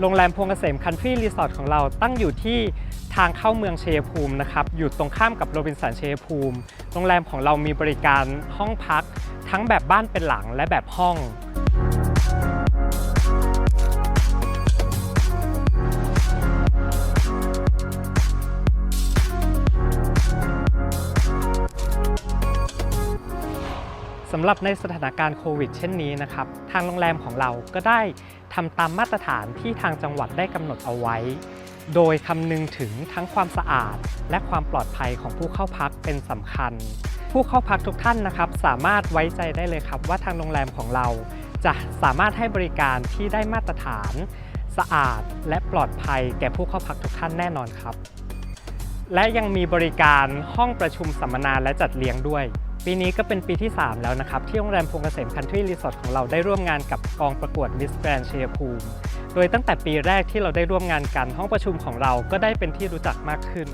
โรงแรมพวงเกษมคันทรีรีสอร์ทของเราตั้งอยู่ที่ทางเข้าเมืองเชยภูมินะครับ อยู่ตรงข้ามกับโรบินสันเชยภูมิ โรงแรมของเรามีบริการห้องพัก ทั้งแบบบ้านเป็นหลังและแบบห้อง สำหรับในสถานการณ์โควิดเช่นนี้นะครับ ทางโรงแรมของเราก็ได้ทำตามมาตรฐานที่ทางจังหวัดได้กำหนดเอาไว้ โดยคำนึงถึงทั้งความสะอาด และความปลอดภัยของผู้เข้าพักเป็นสำคัญ ผู้เข้าพักทุกท่านนะครับ สามารถไว้ใจได้เลยครับ ว่าทางโรงแรมของเรา จะสามารถให้บริการที่ได้มาตรฐาน สะอาด และปลอดภัย แก่ผู้เข้าพักทุกท่านแน่นอนครับ และยังมีบริการห้องประชุมสัมมนาและจัดเลี้ยงด้วย ปีนี้ก็เป็นปีที่ 3 แล้วนะครับ ที่โรงแรมพงเกษมคันทรีรีสอร์ทของเราได้ร่วมงานกับกองประกวดมิสแกรนชัยภูมิ โดยตั้งแต่ปีแรกที่เราได้ร่วมงานกันห้องประชุมของเราก็ได้เป็นที่รู้จักมากขึ้น